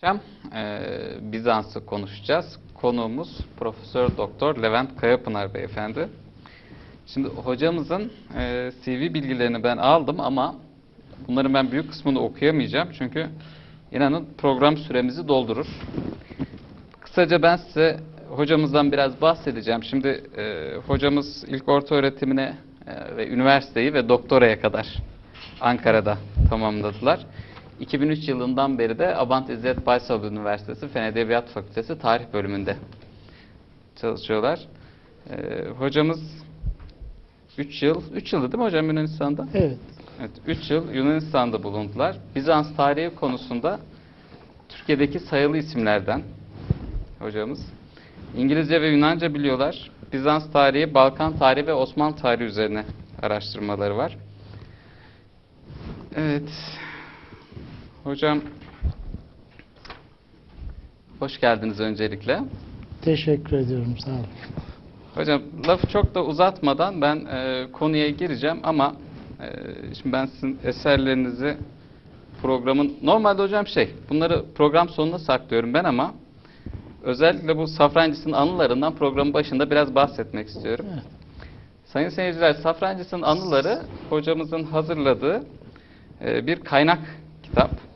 Hocam, e, Bizans'ı konuşacağız. Konuğumuz Profesör Doktor Levent Kayapınar Beyefendi. Şimdi hocamızın e, CV bilgilerini ben aldım ama bunların ben büyük kısmını okuyamayacağım. Çünkü inanın program süremizi doldurur. Kısaca ben size hocamızdan biraz bahsedeceğim. Şimdi e, hocamız ilk orta öğretimine e, ve üniversiteyi ve doktoraya kadar Ankara'da tamamladılar. 2003 yılından beri de Abant İzzet Baysal Üniversitesi Fen Edebiyat Fakültesi Tarih Bölümünde çalışıyorlar. Ee, hocamız 3 yıl, 3 yıldı değil mi hocam Yunanistan'da? Evet. Evet, 3 yıl Yunanistan'da bulundular. Bizans tarihi konusunda Türkiye'deki sayılı isimlerden hocamız. İngilizce ve Yunanca biliyorlar. Bizans tarihi, Balkan tarihi ve Osmanlı tarihi üzerine araştırmaları var. Evet. Hocam hoş geldiniz öncelikle. Teşekkür ediyorum. Sağ olun. Hocam lafı çok da uzatmadan ben e, konuya gireceğim ama e, şimdi ben sizin eserlerinizi programın normalde hocam şey bunları program sonuna saklıyorum ben ama özellikle bu Safrancıs'ın anılarından programın başında biraz bahsetmek istiyorum. Evet. Sayın seyirciler Safrancıs'ın anıları hocamızın hazırladığı e, bir kaynak kitap.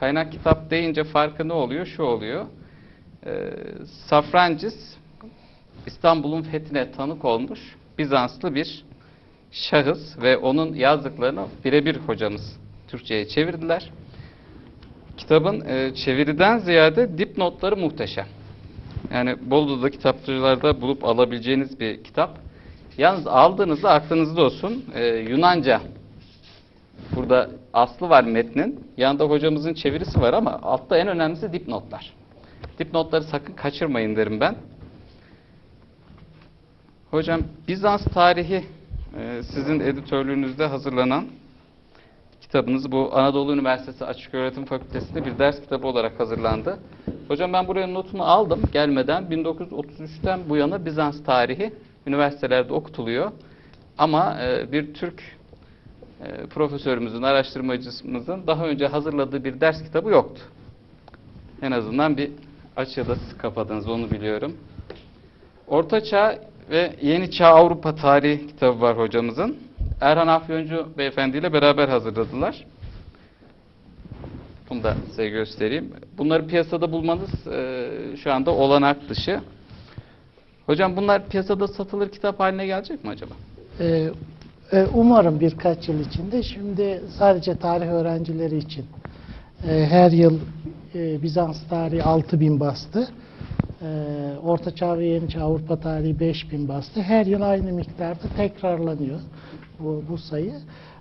Kaynak kitap deyince farkı ne oluyor? Şu oluyor. E, Safrancis İstanbul'un fethine tanık olmuş Bizanslı bir şahıs ve onun yazdıklarını birebir hocamız Türkçe'ye çevirdiler. Kitabın e, çeviriden ziyade dipnotları muhteşem. Yani Bolu'da kitapçılarda bulup alabileceğiniz bir kitap. Yalnız aldığınızda aklınızda olsun e, Yunanca. Burada aslı var metnin. Yanında hocamızın çevirisi var ama altta en önemlisi dipnotlar. Dipnotları sakın kaçırmayın derim ben. Hocam Bizans tarihi e, sizin editörlüğünüzde hazırlanan kitabınız bu Anadolu Üniversitesi Açıköğretim Fakültesi'nde bir ders kitabı olarak hazırlandı. Hocam ben buraya notunu aldım gelmeden 1933'ten bu yana Bizans tarihi üniversitelerde okutuluyor. Ama e, bir Türk e, profesörümüzün, araştırmacımızın daha önce hazırladığı bir ders kitabı yoktu. En azından bir açıda siz kapadınız onu biliyorum. Orta Çağ ve Yeni Çağ Avrupa Tarihi kitabı var hocamızın. Erhan Afyoncu beyefendi ile beraber hazırladılar. Bunu da size göstereyim. Bunları piyasada bulmanız e, şu anda olanak dışı. Hocam bunlar piyasada satılır kitap haline gelecek mi acaba? Ee, umarım birkaç yıl içinde. Şimdi sadece tarih öğrencileri için e, her yıl e, Bizans tarihi 6000 bastı. E, Orta Çağ ve Yeni Çağ Avrupa tarihi 5000 bastı. Her yıl aynı miktarda tekrarlanıyor bu, bu sayı.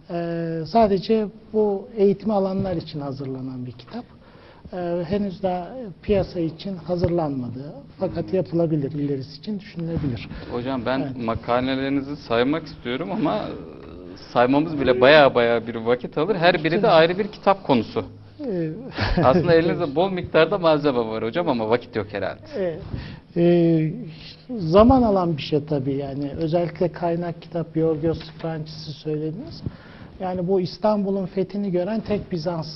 E, sadece bu eğitimi alanlar için hazırlanan bir kitap. E, henüz daha piyasa için hazırlanmadı. Fakat yapılabilir, ilerisi için düşünülebilir. Hocam ben Evet. makalelerinizi saymak istiyorum ama e, saymamız bile baya baya bir vakit alır. Her biri de ayrı bir kitap konusu. E, Aslında elinizde bol miktarda malzeme var hocam ama vakit yok herhalde. E, e, zaman alan bir şey tabii yani özellikle kaynak kitap Yorgos Francis'i söylediniz. Yani bu İstanbul'un fethini gören tek Bizans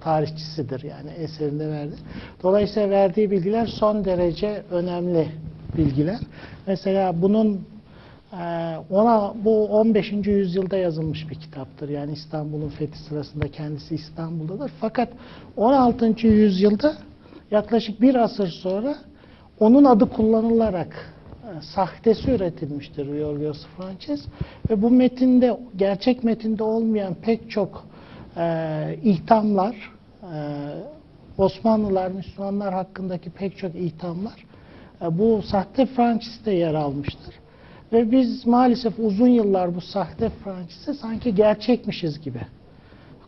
tarihçisidir yani eserinde verdi. Dolayısıyla verdiği bilgiler son derece önemli bilgiler. Mesela bunun e, ona bu 15. yüzyılda yazılmış bir kitaptır. Yani İstanbul'un fethi sırasında kendisi İstanbul'dadır. Fakat 16. yüzyılda yaklaşık bir asır sonra onun adı kullanılarak sahtesi üretilmiştir Yorgos Francis ve bu metinde gerçek metinde olmayan pek çok e, ihtamlar e, Osmanlılar, Müslümanlar hakkındaki pek çok ihtamlar e, bu sahte Francis'te yer almıştır. Ve biz maalesef uzun yıllar bu sahte Francis'i sanki gerçekmişiz gibi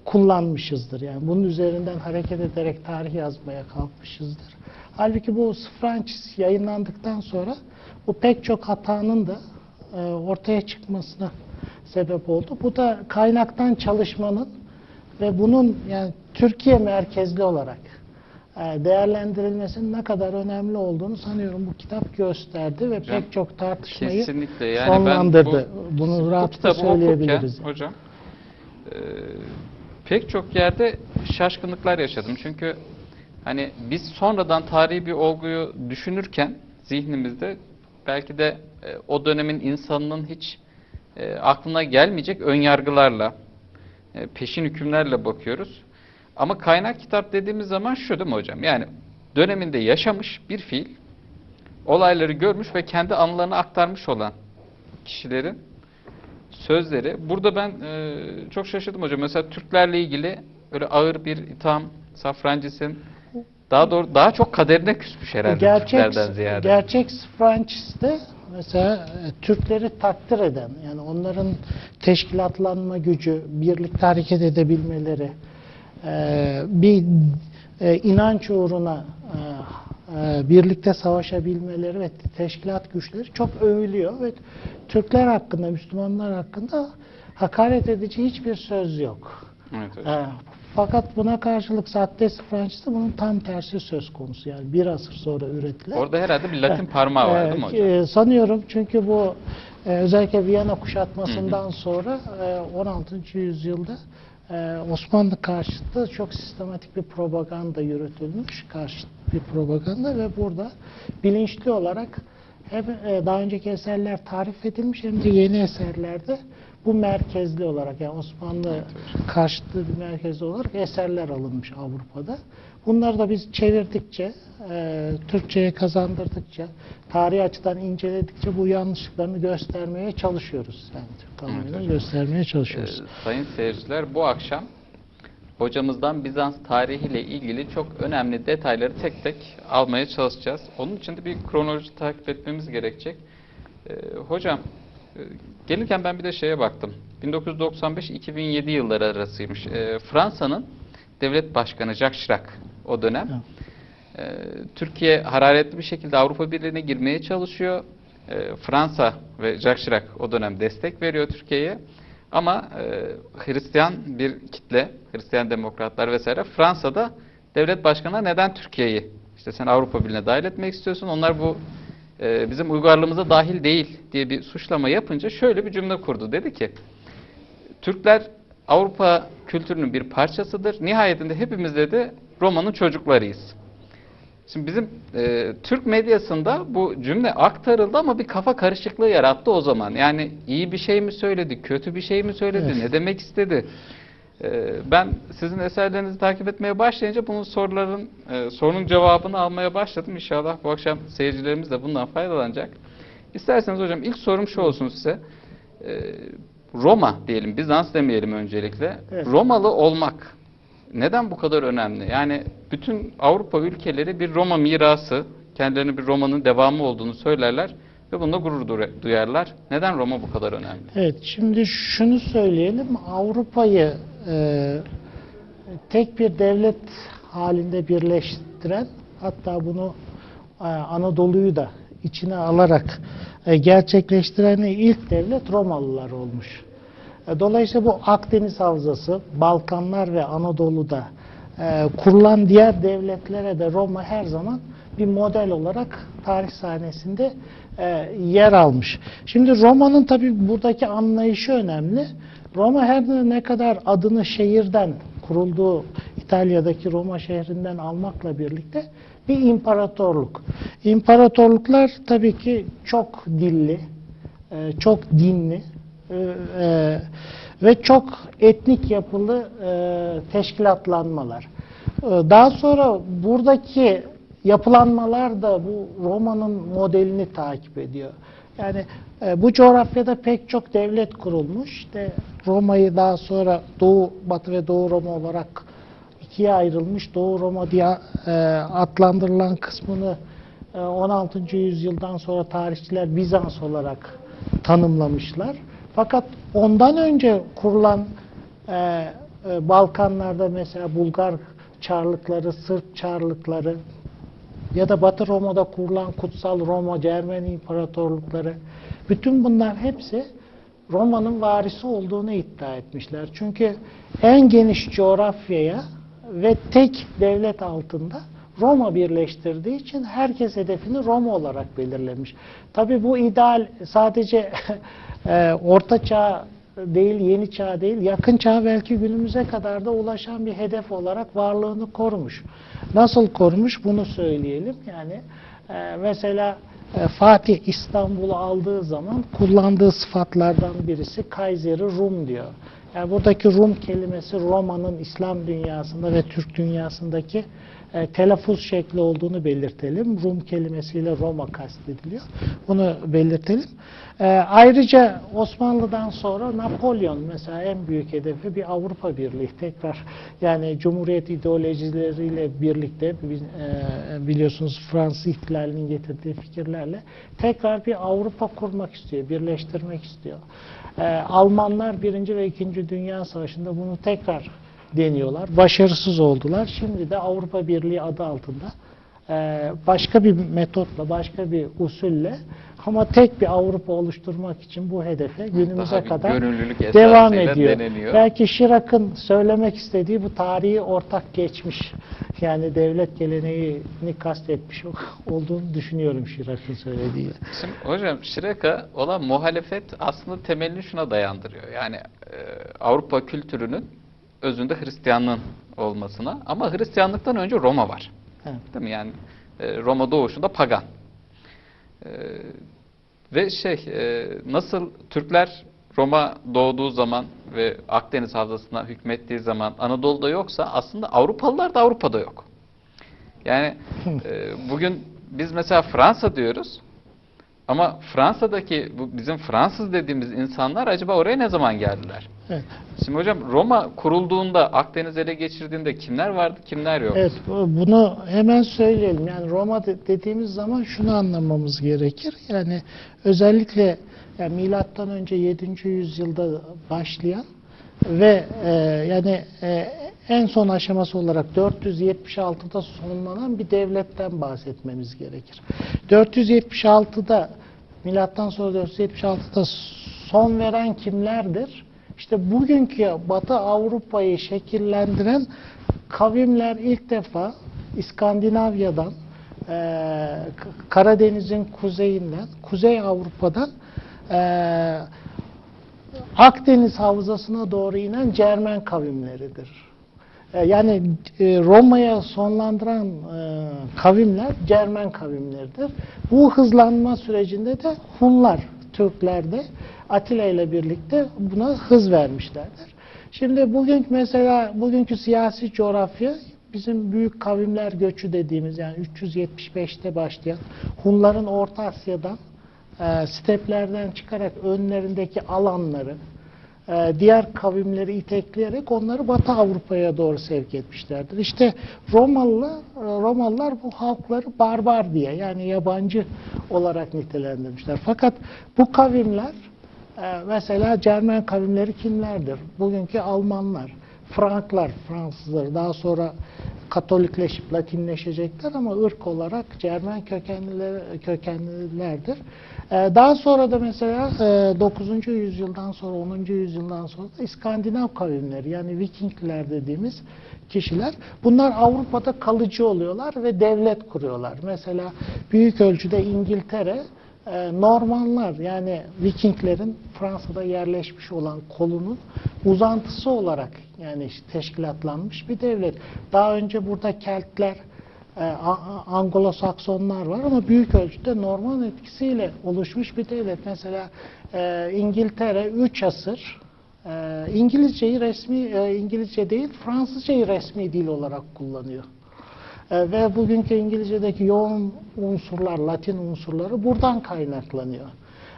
kullanmışızdır. Yani bunun üzerinden hareket ederek tarih yazmaya kalkmışızdır. Halbuki bu Francis yayınlandıktan sonra bu pek çok hatanın da e, ortaya çıkmasına sebep oldu. Bu da kaynaktan çalışmanın ve bunun yani Türkiye merkezli olarak e, değerlendirilmesinin ne kadar önemli olduğunu sanıyorum bu kitap gösterdi ve Hocam, pek çok tartışmayı Kesinlikle yani ben sonlandırdı. bu, Bunu bu rahatlıkla okurken söyleyebiliriz. hocam e, pek çok yerde şaşkınlıklar yaşadım. Çünkü Hani biz sonradan tarihi bir olguyu düşünürken zihnimizde belki de e, o dönemin insanının hiç e, aklına gelmeyecek ön yargılarla, e, peşin hükümlerle bakıyoruz. Ama kaynak kitap dediğimiz zaman şu değil mi hocam? Yani döneminde yaşamış bir fiil, olayları görmüş ve kendi anılarını aktarmış olan kişilerin sözleri. Burada ben e, çok şaşırdım hocam. Mesela Türklerle ilgili öyle ağır bir itham, Safrancis'in daha doğru daha çok kaderine küsmüş herhalde gerçek Türklerden ziyade. gerçek Fransız'da mesela e, Türkleri takdir eden yani onların teşkilatlanma gücü, birlikte hareket edebilmeleri, e, bir e, inanç uğruna e, e, birlikte savaşabilmeleri ve teşkilat güçleri çok övülüyor ve Türkler hakkında, Müslümanlar hakkında hakaret edici hiçbir söz yok. Evet hocam. Fakat buna karşılık sahte Fransız'da bunun tam tersi söz konusu yani bir asır sonra üretilen. Orada herhalde bir Latin parmağı var değil mi Ee, hocam? e, Sanıyorum çünkü bu e, özellikle Viyana kuşatmasından sonra e, 16. yüzyılda e, Osmanlı karşıtı çok sistematik bir propaganda yürütülmüş, karşıt bir propaganda ve burada bilinçli olarak hem e, daha önceki eserler tarif edilmiş hem de yeni eserlerde bu merkezli olarak yani Osmanlı karşıtı bir merkezli olarak eserler alınmış Avrupa'da. Bunları da biz çevirdikçe, e, Türkçe'ye kazandırdıkça, tarihi açıdan inceledikçe bu yanlışlıklarını göstermeye çalışıyoruz. Yani Türk hocam. göstermeye Ee, çalışıyoruz. sayın seyirciler bu akşam hocamızdan Bizans tarihiyle ilgili çok önemli detayları tek tek almaya çalışacağız. Onun için de bir kronoloji takip etmemiz gerekecek. Ee, hocam e, gelirken ben bir de şeye baktım. 1995-2007 yılları arasıymış. Ee, Fransa'nın devlet başkanı Jacques Chirac o dönem. Ee, Türkiye hararetli bir şekilde Avrupa Birliği'ne girmeye çalışıyor. Ee, Fransa ve Jacques Chirac o dönem destek veriyor Türkiye'ye. Ama e, Hristiyan bir kitle, Hristiyan demokratlar vesaire Fransa'da devlet başkanına neden Türkiye'yi işte sen Avrupa Birliği'ne dahil etmek istiyorsun. Onlar bu e, bizim uygarlığımıza dahil değil diye bir suçlama yapınca şöyle bir cümle kurdu. Dedi ki Türkler Avrupa kültürünün bir parçasıdır. Nihayetinde hepimiz dedi Roma'nın çocuklarıyız. Şimdi bizim e, Türk medyasında bu cümle aktarıldı ama bir kafa karışıklığı yarattı o zaman. Yani iyi bir şey mi söyledi, kötü bir şey mi söyledi, Evet. ne demek istedi? E, ben sizin eserlerinizi takip etmeye başlayınca bunun soruların e, sorunun cevabını almaya başladım. İnşallah bu akşam seyircilerimiz de bundan faydalanacak. İsterseniz hocam ilk sorum şu olsun size. E, Roma diyelim, Bizans demeyelim öncelikle. Evet. Romalı olmak neden bu kadar önemli? Yani bütün Avrupa ülkeleri bir Roma mirası, kendilerine bir Roma'nın devamı olduğunu söylerler ve bunda gurur du- duyarlar. Neden Roma bu kadar önemli? Evet, şimdi şunu söyleyelim. Avrupa'yı e, tek bir devlet halinde birleştiren, hatta bunu e, Anadolu'yu da içine alarak e, gerçekleştiren ilk devlet Romalılar olmuş. E, Dolayısıyla bu Akdeniz Havzası, Balkanlar ve Anadolu'da e, kurulan diğer devletlere de Roma her zaman bir model olarak tarih sahnesinde e, yer almış. Şimdi Roma'nın tabi buradaki anlayışı önemli. Roma her ne kadar adını şehirden kurulduğu İtalya'daki Roma şehrinden almakla birlikte bir imparatorluk. İmparatorluklar tabii ki çok dilli, e, çok dinli e, e, ve çok etnik yapılı e, teşkilatlanmalar. E, Daha sonra buradaki yapılanmalar da bu Roma'nın modelini takip ediyor. Yani e, bu coğrafyada pek çok devlet kurulmuş. İşte Roma'yı daha sonra Doğu, Batı ve Doğu Roma olarak ikiye ayrılmış. Doğu Roma diye e, adlandırılan kısmını e, 16. yüzyıldan sonra tarihçiler Bizans olarak tanımlamışlar. Fakat ondan önce kurulan e, e, Balkanlarda mesela Bulgar Çarlıkları, Sırp Çarlıkları ya da Batı Roma'da kurulan Kutsal Roma, Cermen İmparatorlukları bütün bunlar hepsi Roma'nın varisi olduğunu iddia etmişler. Çünkü en geniş coğrafyaya ve tek devlet altında Roma birleştirdiği için herkes hedefini Roma olarak belirlemiş. Tabi bu ideal sadece e, Orta Çağ değil, yeni çağ değil, yakın çağ belki günümüze kadar da ulaşan bir hedef olarak varlığını korumuş. Nasıl korumuş bunu söyleyelim. Yani e, mesela e, Fatih İstanbul'u aldığı zaman kullandığı sıfatlardan birisi Kayseri Rum diyor. Yani buradaki Rum kelimesi Roma'nın İslam dünyasında ve Türk dünyasındaki e, telaffuz şekli olduğunu belirtelim. Rum kelimesiyle Roma kastediliyor. Bunu belirtelim. E, ayrıca Osmanlı'dan sonra Napolyon mesela en büyük hedefi bir Avrupa Birliği. Tekrar yani Cumhuriyet ideolojileriyle birlikte bi- e, biliyorsunuz Fransız ihtilalinin getirdiği fikirlerle tekrar bir Avrupa kurmak istiyor, birleştirmek istiyor. E, Almanlar Birinci ve İkinci Dünya Savaşı'nda bunu tekrar deniyorlar. Başarısız oldular. Şimdi de Avrupa Birliği adı altında e, başka bir metotla, başka bir usulle ama tek bir Avrupa oluşturmak için bu hedefe günümüze Daha kadar devam ediyor. deneniyor. Belki Şirak'ın söylemek istediği bu tarihi ortak geçmiş. Yani devlet geleneğini kastetmiş olduğunu düşünüyorum Şirak'ın söylediği. Şimdi hocam Şireka olan muhalefet aslında temelini şuna dayandırıyor. Yani e, Avrupa kültürünün özünde Hristiyanlığın olmasına ama Hristiyanlıktan önce Roma var. Evet. Değil mi? Yani e, Roma doğuşunda pagan. Ve şey e, nasıl Türkler Roma doğduğu zaman ve Akdeniz havzasına hükmettiği zaman Anadolu'da yoksa aslında Avrupalılar da Avrupa'da yok. Yani e, bugün biz mesela Fransa diyoruz ama Fransa'daki bu bizim Fransız dediğimiz insanlar acaba oraya ne zaman geldiler? Evet. Şimdi hocam Roma kurulduğunda Akdeniz ele geçirdiğinde kimler vardı kimler yok? Evet, bu- bunu hemen söyleyelim. Yani Roma de- dediğimiz zaman şunu anlamamız gerekir. Yani özellikle yani milattan önce 7. yüzyılda başlayan ve e, yani e, en son aşaması olarak 476'da sonlanan bir devletten bahsetmemiz gerekir. 476'da milattan sonra 476'da son veren kimlerdir? İşte bugünkü Batı Avrupa'yı şekillendiren kavimler ilk defa İskandinavya'dan, K- Karadeniz'in kuzeyinden, Kuzey Avrupa'dan eee, Akdeniz havzasına doğru inen Cermen kavimleridir. E, Yani e, Roma'ya sonlandıran e, kavimler Cermen kavimleridir. Bu hızlanma sürecinde de Hunlar, Türkler de Atilla ile birlikte buna hız vermişlerdir. Şimdi bugün mesela bugünkü siyasi coğrafya bizim büyük kavimler göçü dediğimiz yani 375'te başlayan Hunların Orta Asya'dan e, steplerden çıkarak önlerindeki alanları e, diğer kavimleri itekleyerek onları Batı Avrupa'ya doğru sevk etmişlerdir. İşte Romalılar, e, Romalılar bu halkları barbar diye yani yabancı olarak nitelendirmişler. Fakat bu kavimler e, mesela Cermen kavimleri kimlerdir? Bugünkü Almanlar, Franklar, Fransızlar daha sonra Katolikleşip Latinleşecekler ama ırk olarak Cermen kökenliler, kökenlilerdir. Ee, Daha sonra da mesela e, 9. yüzyıldan sonra 10. yüzyıldan sonra da İskandinav kavimleri yani Vikingler dediğimiz kişiler bunlar Avrupa'da kalıcı oluyorlar ve devlet kuruyorlar. Mesela büyük ölçüde İngiltere e, Normanlar yani Vikinglerin Fransa'da yerleşmiş olan kolunun uzantısı olarak yani işte teşkilatlanmış bir devlet. Daha önce burada Keltler, e, Anglo-Saksonlar var ama büyük ölçüde Norman etkisiyle oluşmuş bir devlet. Mesela e, İngiltere 3 asır e, İngilizceyi resmi e, İngilizce değil Fransızcayı resmi dil olarak kullanıyor. E, ve bugünkü İngilizce'deki yoğun unsurlar, Latin unsurları buradan kaynaklanıyor.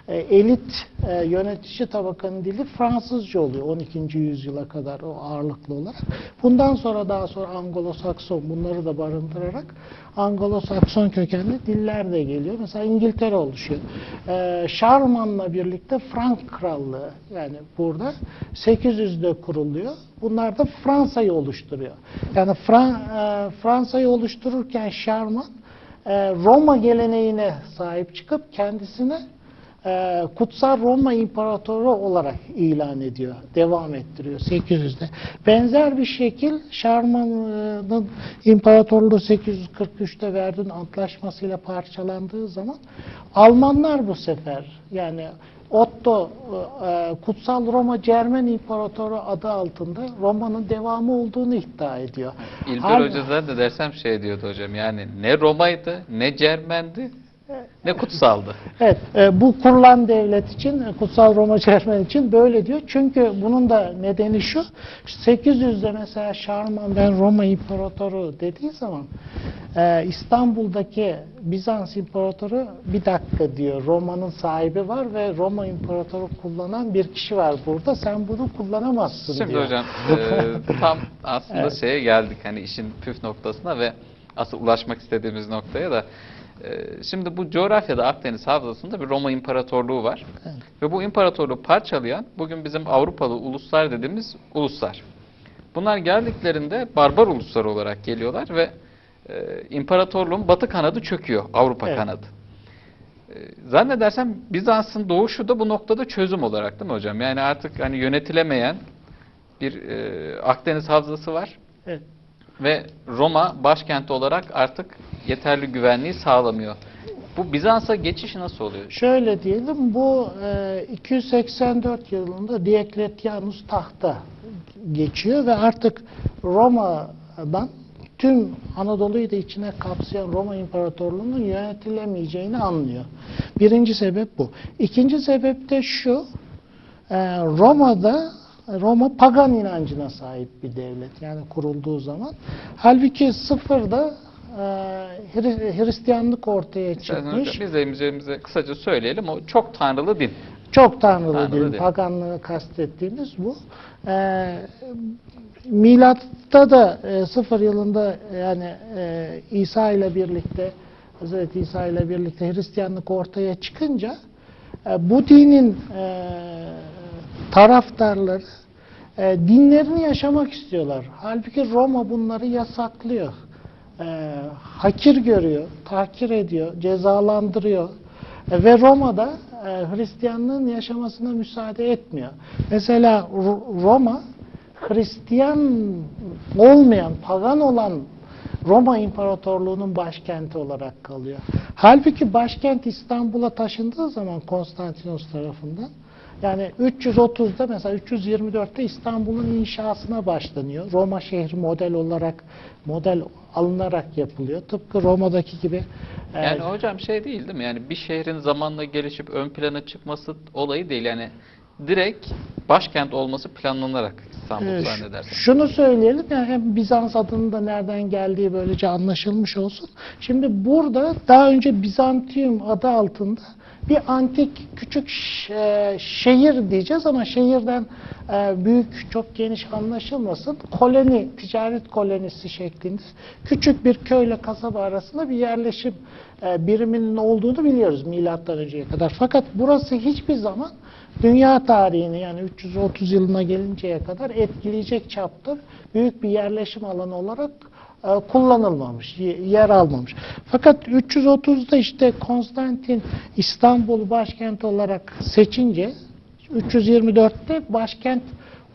E, elit e, yönetici tabakanın dili Fransızca oluyor 12. yüzyıla kadar o ağırlıklı olarak. Bundan sonra daha sonra Anglo-Sakson bunları da barındırarak Anglo-Sakson kökenli diller de geliyor. Mesela İngiltere oluşuyor. E, Şarman'la birlikte Frank Krallığı yani burada 800'de kuruluyor. Bunlar da Fransa'yı oluşturuyor. Yani Fra- e, Fransa'yı oluştururken Şarman e, Roma geleneğine sahip çıkıp kendisine e, Kutsal Roma İmparatoru olarak ilan ediyor, devam ettiriyor 800'de. Benzer bir şekil Şarman'ın imparatorluğu 843'te Verdun Antlaşması'yla parçalandığı zaman Almanlar bu sefer yani Otto e, Kutsal Roma Cermen İmparatoru adı altında Roma'nın devamı olduğunu iddia ediyor. İlber Hal- Hoca zannedersem şey diyordu hocam yani ne Roma'ydı ne Cermen'di ne kutsaldı. Evet, e, bu kurulan devlet için, e, Kutsal Roma Cermen için böyle diyor. Çünkü bunun da nedeni şu, 800'de mesela Şarman ben Roma İmparatoru dediği zaman e, İstanbul'daki Bizans İmparatoru bir dakika diyor, Roma'nın sahibi var ve Roma İmparatoru kullanan bir kişi var burada, sen bunu kullanamazsın Şimdi diyor. hocam e, tam aslında şeye geldik hani işin püf noktasına ve asıl ulaşmak istediğimiz noktaya da şimdi bu coğrafyada Akdeniz Havzası'nda bir Roma İmparatorluğu var. Evet. Ve bu imparatorluğu parçalayan bugün bizim Avrupalı uluslar dediğimiz uluslar. Bunlar geldiklerinde barbar uluslar olarak geliyorlar ve e, imparatorluğun batı kanadı çöküyor, Avrupa Evet. kanadı. E, Zannedersem Bizans'ın doğuşu da bu noktada çözüm olarak değil mi hocam? Yani artık hani yönetilemeyen bir e, Akdeniz havzası var Evet. ve Roma başkenti olarak artık yeterli güvenliği sağlamıyor. Bu Bizans'a geçiş nasıl oluyor? Şöyle diyelim, bu e, 284 yılında Diocletianus tahta geçiyor ve artık Roma'dan tüm Anadolu'yu da içine kapsayan Roma İmparatorluğu'nun yönetilemeyeceğini anlıyor. Birinci sebep bu. İkinci sebep de şu, e, Roma'da Roma pagan inancına sahip bir devlet yani kurulduğu zaman. Halbuki sıfırda Hristiyanlık ortaya çıkmış. hocam izleyicilerimize kısaca söyleyelim. O çok tanrılı din. Çok tanrılı, Tanrılı değil, değil. paganlığı kastettiğimiz bu. Ee, Milat'ta da e, sıfır yılında yani e, İsa ile birlikte Hazreti İsa ile birlikte Hristiyanlık ortaya çıkınca e, bu dinin e, taraftarları e, dinlerini yaşamak istiyorlar. Halbuki Roma bunları yasaklıyor. E, hakir görüyor, tahkir ediyor, cezalandırıyor. E, ve Roma'da e, Hristiyanlığın yaşamasına müsaade etmiyor. Mesela Ro- Roma Hristiyan olmayan, pagan olan Roma İmparatorluğu'nun başkenti olarak kalıyor. Halbuki başkent İstanbul'a taşındığı zaman Konstantinos tarafından yani 330'da mesela 324'te İstanbul'un inşasına başlanıyor. Roma şehri model olarak model alınarak yapılıyor. Tıpkı Roma'daki gibi e, Yani hocam şey değil değil mi? Yani bir şehrin zamanla gelişip ön plana çıkması olayı değil. Yani direkt başkent olması planlanarak İstanbul ş- zannedersem. Şunu söyleyelim yani hem Bizans adının da nereden geldiği böylece anlaşılmış olsun. Şimdi burada daha önce Bizantium adı altında bir antik küçük e, şehir diyeceğiz ama şehirden e, büyük çok geniş anlaşılmasın. Koloni, ticaret kolonisi şeklinde küçük bir köyle kasaba arasında bir yerleşim e, biriminin olduğunu biliyoruz milattan önceye kadar. Fakat burası hiçbir zaman dünya tarihini yani 330 yılına gelinceye kadar etkileyecek çapta büyük bir yerleşim alanı olarak kullanılmamış, y- yer almamış. Fakat 330'da işte Konstantin İstanbul başkent olarak seçince 324'te başkent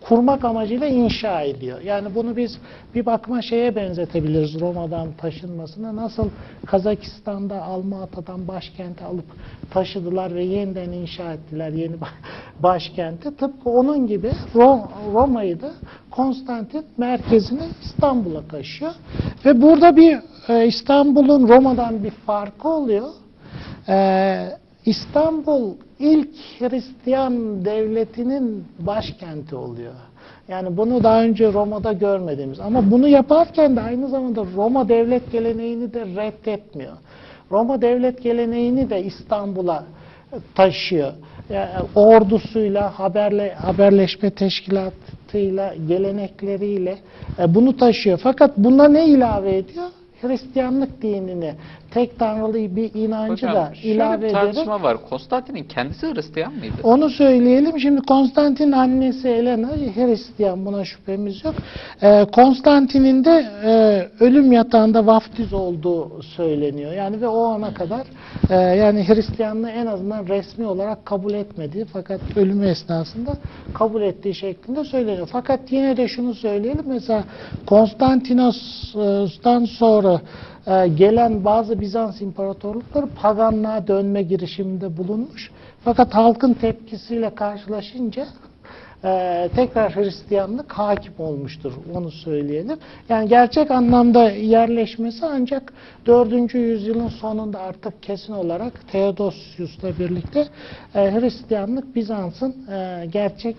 kurmak amacıyla inşa ediyor. Yani bunu biz bir bakıma şeye benzetebiliriz Roma'dan taşınmasına. Nasıl Kazakistan'da Almata'dan başkenti alıp taşıdılar ve yeniden inşa ettiler yeni ba- başkenti. Tıpkı onun gibi Ro- Roma'yı da Konstantin merkezini İstanbul'a taşıyor. Ve burada bir e, İstanbul'un Roma'dan bir farkı oluyor. Ee, İstanbul ilk Hristiyan devletinin başkenti oluyor. Yani bunu daha önce Roma'da görmediğimiz. Ama bunu yaparken de aynı zamanda Roma devlet geleneğini de reddetmiyor. Roma devlet geleneğini de İstanbul'a taşıyor. Ordusuyla, haberle, haberleşme teşkilatıyla, gelenekleriyle e, bunu taşıyor. Fakat buna ne ilave ediyor? Hristiyanlık dinini tek tanrılı bir inancı Hocam da ilave ederek tartışma var. Konstantin'in kendisi Hristiyan mıydı? onu söyleyelim. Şimdi Konstantin annesi Elena Hristiyan buna şüphemiz yok. Ee, Konstantin'in de e, ölüm yatağında vaftiz olduğu söyleniyor. Yani ve o ana kadar e, yani Hristiyanlığı en azından resmi olarak kabul etmediği fakat ölümü esnasında kabul ettiği şeklinde söyleniyor. Fakat yine de şunu söyleyelim. Mesela Konstantinos'tan sonra e, gelen bazı Bizans imparatorlukları paganlığa dönme girişiminde bulunmuş. Fakat halkın tepkisiyle karşılaşınca e, tekrar Hristiyanlık hakim olmuştur. Onu söyleyelim. Yani gerçek anlamda yerleşmesi ancak 4. yüzyılın sonunda artık kesin olarak Theodosius'la birlikte e, Hristiyanlık Bizans'ın e, gerçek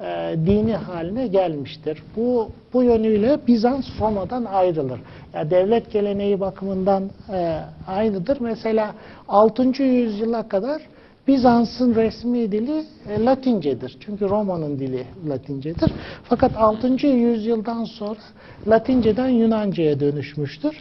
e, dini haline gelmiştir. Bu bu yönüyle Bizans Roma'dan ayrılır. Ya devlet geleneği bakımından e, aynıdır. Mesela 6. yüzyıla kadar Bizans'ın resmi dili e, Latincedir. Çünkü Roma'nın dili Latincedir. Fakat 6. yüzyıldan sonra Latinceden Yunanca'ya dönüşmüştür.